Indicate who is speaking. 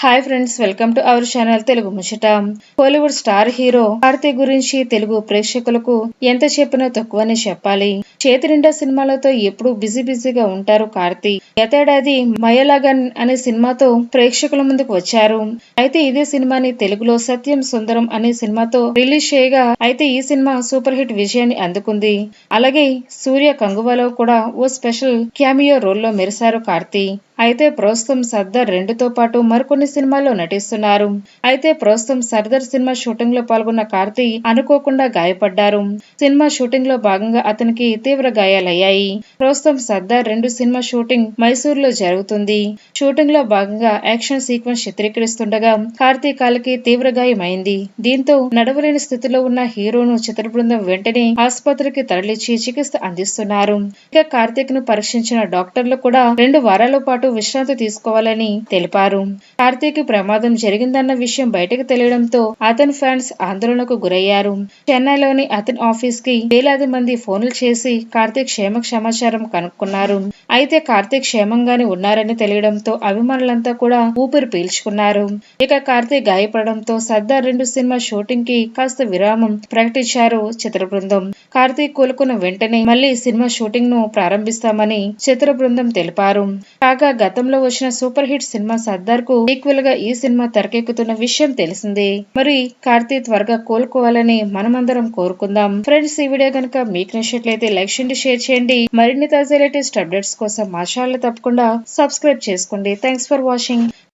Speaker 1: Hi friends welcome to our channel Telugu ముచ్చట Bollywood star hero Karthik గురించి తెలుగు ప్రేక్షకులకు ఎంత చెప్పినా తక్కువనే చెప్పాలి. చేతి నిండా సినిమాలతో ఎప్పుడు బిజీ బిజీగా ఉంటారు కార్తీక్ గతేడాది మయలగన్ అనే సినిమాతో ప్రేక్షకుల ముందుకు వచ్చారు. అయితే ఇదే సినిమాని తెలుగులో సత్యం సుందరం అనే సినిమాతో రిలీజ్ చేయగా అయితే ఈ సినిమా సూపర్ హిట్ విజయాన్ని అందుకుంది. అలాగే సూర్య కంగువలో కూడా ఓ స్పెషల్ క్యామియో రోల్లో మెరిశారు కార్తీక్ అయితే ప్రస్తుతం సర్దార్ రెండుతో పాటు మరికొన్ని సినిమాల్లో నటిస్తున్నారు. అయితే ప్రస్తుతం సర్దార్ సినిమా షూటింగ్లో పాల్గొన్న కార్తీ అనుకోకుండా గాయపడ్డారు. సినిమా షూటింగ్లో భాగంగా అతనికి తీవ్ర గాయాలయ్యాయి. ప్రస్తుతం సర్దార్ రెండు సినిమా షూటింగ్ మైసూర్లో జరుగుతుంది. షూటింగ్లో భాగంగా యాక్షన్ సీక్వెన్స్ చిత్రీకరిస్తుండగా కార్తీ కాలికి తీవ్ర గాయమైంది. దీంతో నడవలేని స్థితిలో ఉన్న హీరోను చిత్ర బృందం వెంటనే ఆసుపత్రికి తరలించి చికిత్స అందిస్తున్నారు. ఇక కార్తీక్ను పరీక్షించిన డాక్టర్లు కూడా రెండు వారాల పాటు విశ్రాంతి తీసుకోవాలని తెలిపారు. కార్తీక్ ప్రమాదం జరిగిందన్న విషయం బయటకు తెలియడంతో అతని ఫ్యాన్స్ ఆందోళనకు గురయ్యారు. చెన్నైలోని అతని ఆఫీస్కి వేలాది మంది ఫోన్లు చేసి కార్తీక్ క్షేమ సమాచారం కనుక్కున్నారు. అయితే కార్తీక్ క్షేమంగానే ఉన్నారని తెలియడంతో అభిమానులంతా కూడా ఊపిరి పీల్చుకున్నారు. ఇక కార్తీక్ గాయపడడంతో సర్దార్ రెండు సినిమా షూటింగ్కి కాస్త విరామం ప్రకటించారు చిత్ర బృందం కార్తీక్ కోలుకున్న వెంటనే మళ్ళీ సినిమా షూటింగ్ను ప్రారంభిస్తామని చిత్ర బృందం తెలిపారు. కాగా గతంలో వచ్చిన సూపర్ హిట్ సినిమా సర్దార్కు ఈక్వల్గా ఈ సినిమా తెరకెక్కుతున్న విషయం తెలిసిందే. మరి కార్తీక్ త్వరగా కోలుకోవాలని మనమందరం కోరుకుందాం. ఫ్రెండ్స్ ఈ వీడియో కనుక మీకు నచ్చినట్లయితే లైక్ చేయండి షేర్ చేయండి. మరిన్ని తాజా లేటెస్ట్ అప్డేట్స్ కోసం మా ఛానల్ తప్పకుండా సబ్స్క్రైబ్ చేసుకోండి. Thanks for watching.